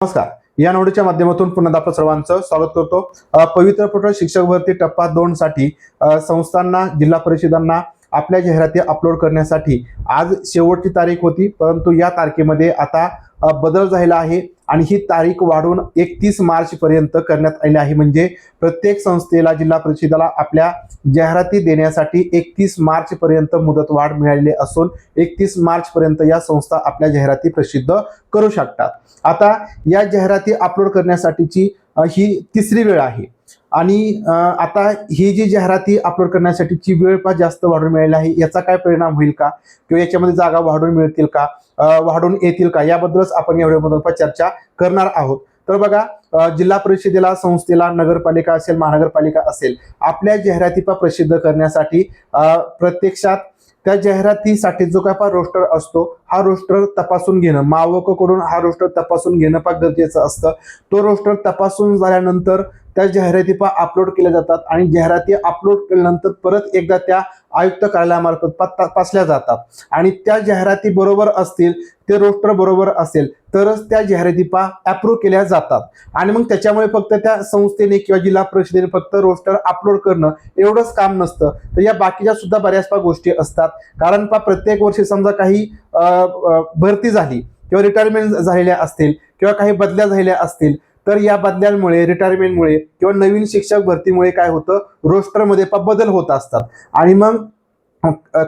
नमस्कार. या नोडीच्या माध्यमातून पुन्हा आपलं सर्वांचं स्वागत करतो. पवित्र पोर्टल शिक्षक भरती टप्पा दोन साठी संस्थांना जिल्हा परिषदांना आपल्या जाहिराती अपलोड करण्यासाठी आज शेवटची तारीख होती परंतु या तारखेमध्ये आता बदल झालेला आहे. आणि ही तारीख वाढवून एकतीस मार्च पर्यंत करण्यात आली आहे. म्हणजे प्रत्येक संस्थेला जिल्हा परिषदेला आपल्या जाहिराती देण्यासाठी एकतीस मार्च पर्यंत मुदतवाढ मिळालेली असून एकतीस मार्च पर्यंत या संस्था आपल्या जाहिराती प्रसिद्ध करू शकतात. आता या जाहिराती अपलोड करण्यासाठीची ही तिसरी वेळ आहे. आणि आता ही जी जाहिराती अपलोड करण्यासाठीची वेळ फार जास्त वाढून मिळाली आहे याचा काय परिणाम होईल का? किंवा याच्यामध्ये जागा वाढून मिळतील का? वाढून येतील का? याबद्दलच आपण या व्हिडिओमधून पण चर्चा करणार आहोत. तर बघा जिल्हा परिषदेला संस्थेला नगरपालिका असेल महानगरपालिका असेल आपल्या जाहिराती प्रसिद्ध करण्यासाठी प्रत्यक्षात त्या जाहिरातीसाठी जो काय पा रोस्टर असतो हा रोस्टर तपासून घेणं. मावककडून हा रोस्टर तपासून घेणं फार गरजेचं असतं. तो रोस्टर तपासून झाल्यानंतर त्या जाहिराती पा अपलोड केल्या जातात आणि जाहिराती अपलोड केल्यानंतर परत एकदा त्या आयुक्त कार्यालयामार्फत पा- तपासल्या जातात. आणि त्या जाहिराती बरोबर असतील ते रोस्टर बरोबर असेल तरच त्या जाहिराती पा अप्रूव्ह केल्या जातात. आणि मग त्याच्यामुळे फक्त त्या संस्थेने किंवा जिल्हा परिषदेने फक्त रोस्टर अपलोड करणं एवढंच काम नसतं. तर या बाकीच्या सुद्धा बऱ्याच पा गोष्टी असतात. कारण पा प्रत्येक वर्षी समजा काही भरती झाली किंवा रिटायरमेंट झालेल्या असतील किंवा काही बदल्या झालेल्या असतील तर या बदल्यांमुळे रिटायरमेंटमुळे किंवा नवीन शिक्षक भरतीमुळे काय होतं? रोस्टरमध्ये बदल होत असतात. आणि मग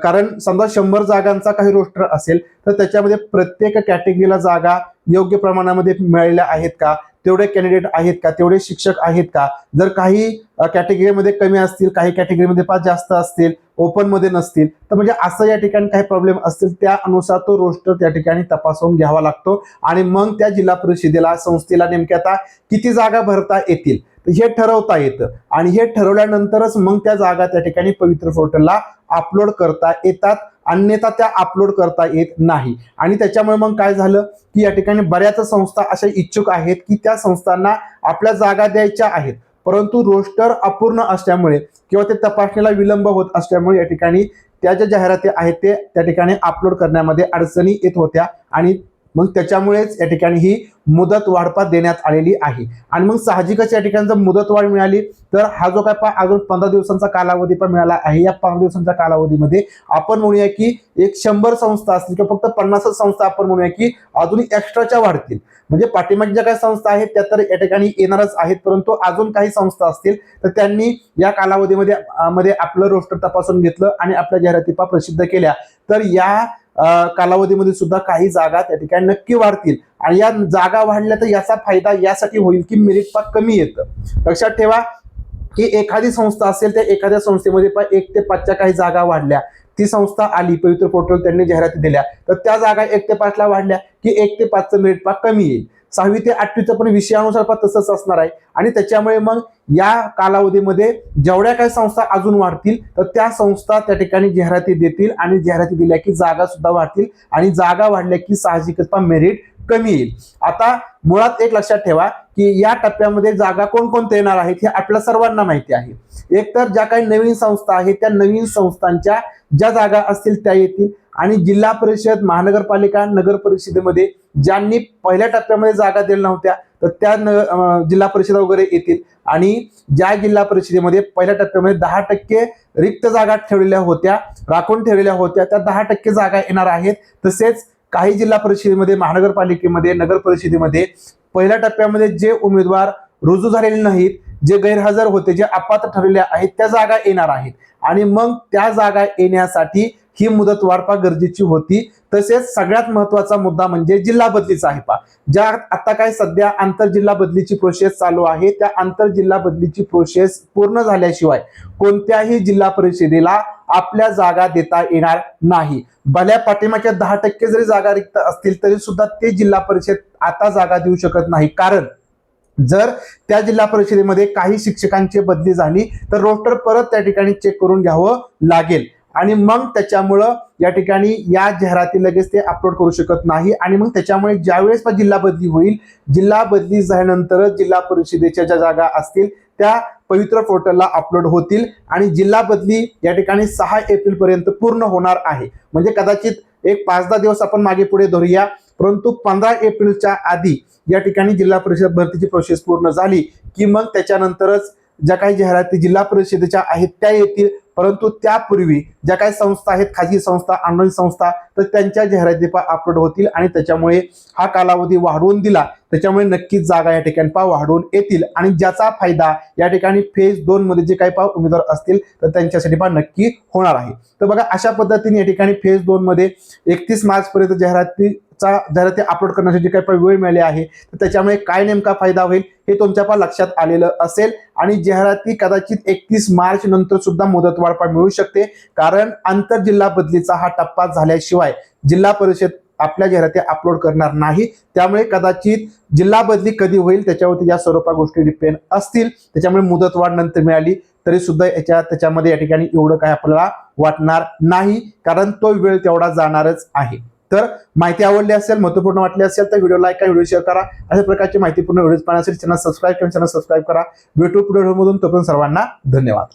कारण समजा शंभर जागांचा काही रोस्टर असेल तर त्याच्यामध्ये प्रत्येक कॅटेगरीला जागा योग्य प्रमाणामध्ये मिळालेल्या आहेत का? तेवढे कॅन्डिडेट आहेत का? तेवढे शिक्षक आहेत का? जर काही कॅटेगरीमध्ये कमी असतील काही कॅटेगरीमध्ये पाच जास्त असतील ओपनमध्ये नसतील. तर म्हणजे असं या ठिकाणी काही प्रॉब्लेम असतील त्यानुसार तो रोस्टर त्या ठिकाणी तपासून घ्यावा लागतो. आणि मग त्या जिल्हा परिषदेला संस्थेला नेमक्या आता किती जागा भरता येतील? तर हे ठरवता येतं. आणि हे ठरवल्यानंतरच मग त्या जागा त्या ठिकाणी पवित्र पोर्टलला अपलोड करता येतात. अन्यथा त्या अपलोड करता येत नाही. आणि त्याच्यामुळे मग काय झालं? की या ठिकाणी बऱ्याच संस्था अशा इच्छुक आहेत की त्या संस्थांना आपल्या जागा द्यायच्या आहेत. परंतु रोस्टर अपूर्ण असल्यामुळे किंवा ते तपासणीला विलंब होत असल्यामुळे या ठिकाणी त्या ज्या जाहिराती आहेत ते त्या ठिकाणी अपलोड करण्यामध्ये अडचणी येत होत्या आणि मग त्याच्यामुळेच या ठिकाणी ही मुदत वाढपात देण्यात आलेली आहे. आणि मग साहजिकच या ठिकाणी जर मुदत वाढ मिळाली तर हा जो काय पा अजून पंधरा दिवसांचा कालावधी पण मिळाला आहे. या पंधरा दिवसांच्या कालावधीमध्ये आपण म्हणूया की एक शंभर संस्था असतील किंवा फक्त पन्नासच संस्था आपण म्हणूया की अजून एक्स्ट्राच्या वाढतील. म्हणजे पाठीमागच्या ज्या काही संस्था आहेत त्या तर या ठिकाणी येणारच आहेत. परंतु अजून काही संस्था असतील तर त्यांनी या कालावधीमध्ये मध्ये आपलं रोस्टर तपासून घेतलं आणि आपल्या जाहिरातीपा प्रसिद्ध केल्या. तर या कालावधीमध्ये सुद्धा काही जागा त्या ठिकाणी नक्की वाढतील. आणि या जागा वाढल्या तर याचा फायदा यासाठी होईल की मेरिट पा कमी येतं. लक्षात ठेवा की एखादी संस्था असेल त्या एखाद्या संस्थेमध्ये पण एक ते पाचच्या काही जागा वाढल्या. ती संस्था आली पवित्र पोर्टल त्यांनी जाहिराती दिल्या. तर त्या जागा एक ते पाचला वाढल्या. की एक ते पाचचं मेरिट पाक कमी येईल. सहावी ते आठवीचं पण विषयानुसार पण तसंच असणार आहे. आणि त्याच्यामुळे मग या कालावधीमध्ये जेवढ्या काही संस्था अजून वाढतील तर त्या संस्था त्या ठिकाणी जाहिराती देतील आणि जाहिराती दिल्या की जागा सुद्धा वाढतील. आणि जागा वाढल्या की साहजिकच पण मेरिट कमी येईल. आता मुळात एक लक्षात ठेवा की या टप्प्यामध्ये जागा कोणकोणत्या येणार आहेत हे आपल्या सर्वांना माहिती आहे. एकतर ज्या काही नवीन संस्था आहेत त्या नवीन संस्थांच्या ज्या जागा असतील त्या येतील. आणि जिल्हा परिषद महानगरपालिका नगर परिषदेमध्ये ज्यांनी पहिल्या टप्प्यामध्ये जागा दिल्या नव्हत्या तर त्या न- जिल्हा परिषद वगैरे येतील. आणि ज्या जिल्हा परिषदेमध्ये पहिल्या टप्प्यामध्ये दहा टक्के रिक्त जागा ठेवलेल्या होत्या राखून ठेवलेल्या होत्या त्या दहा टक्के जागा येणार आहेत. तसेच काही जिल्हा परिषदेमध्ये महानगरपालिकेमध्ये नगर परिषदेमध्ये पहिल्या टप्प्यामध्ये जे उमेदवार रुजू झालेले नाहीत जे गैरहजर होते जे अपात्र ठरलेले आहेत त्या जागा येणार आहेत. आणि मग त्या जागा येण्यासाठी ही मुदत वाढपा गरजेची होती. तसेच सगळ्यात महत्त्वाचा मुद्दा म्हणजे जिल्हा बदलीचा आहे पा ज्या आता काय सध्या आंतरजिल्हा बदलीची प्रोसेस चालू आहे त्या आंतरजिल्हा बदलीची प्रोसेस पूर्ण झाल्याशिवाय कोणत्याही जिल्हा परिषदेला आपल्या जागा देता येणार नाही. भल्या पाठीमागच्या दहा टक्के जरी जागा रिक्त असतील तरी सुद्धा ते जिल्हा परिषद आता जागा देऊ शकत नाही. कारण जर त्या जिल्हा परिषदेमध्ये काही शिक्षकांची बदली झाली तर रोस्टर परत त्या ठिकाणी चेक करून घ्यावं लागेल. आणि मग त्याच्यामुळं या ठिकाणी या जाहिराती लगेच ते अपलोड करू शकत नाही. आणि मग त्याच्यामुळे ज्यावेळेस पण जिल्हा बदली होईल जिल्हा बदली झाल्यानंतरच जिल्हा परिषदेच्या ज्या जागा असतील त्या पवित्र पोर्टलला अपलोड होतील आणि जिल्हा बदली या ठिकाणी सहा एप्रिल पर्यंत पूर्ण होणार आहे. म्हणजे कदाचित एक पाच दहा दिवस आपण मागे पुढे धरूया. परंतु पंधरा एप्रिलच्या आधी या ठिकाणी जिल्हा परिषद भरतीची प्रोसेस पूर्ण झाली की मग त्याच्यानंतरच ज्या काही जाहिराती जिल्हा परिषदेच्या आहेत त्या येतील. परंतु त्यापूर्वी ज्या काही संस्था आहेत खाजगी संस्था आंदोलन संस्था तर त्यांच्या जाहिरातीपा अपलोड होतील आणि त्याच्यामुळे हा कालावधी वाढवून दिला. त्याच्यामुळे नक्कीच जागा या ठिकाणी पा वाढवून येतील. आणि ज्याचा फायदा या ठिकाणी फेज दोन मध्ये जे काही पा उमेदवार असतील तर त्यांच्यासाठी पा नक्की होणार आहे. तर बघा अशा पद्धतीने या ठिकाणी फेज दोन मध्ये एकतीस मार्च पर्यंत जरा ते अपलोड करण्यासाठी काही वेळ मिळाली आहे तर त्याच्यामुळे काय नेमका फायदा होईल हे तुमच्या पण लक्षात आलेलं असेल. आणि जाहिराती कदाचित एकतीस मार्च नंतर सुद्धा मुदतवाढ पण मिळू शकते. कारण आंतर जिल्हा बदलीचा हा टप्पा झाल्याशिवाय जिल्हा परिषद आपल्या जाहिराती अपलोड करणार नाही. त्यामुळे कदाचित जिल्हा बदली कधी होईल त्याच्यावरती या स्वरूपा गोष्टी डिपेंड असतील. त्याच्यामुळे मुदतवाढ नंतर मिळाली तरी सुद्धा याच्या त्याच्यामध्ये या ठिकाणी एवढं काय आपल्याला वाटणार नाही. कारण तो वेळ तेवढा जाणारच आहे. तर माहिती आवडली असेल महत्त्वपूर्ण वाटली असेल तर व्हिडिओ लाईक करा व्हिडिओ शेअर करा. अशा प्रकारची माहितीपूर्ण व्हिडिओ पाहण्यासाठी चॅनल सबस्क्राईब करा चॅनल सबस्क्राईब करा. भेटू पुढे मधून तोपर्यंत सर्वांना धन्यवाद.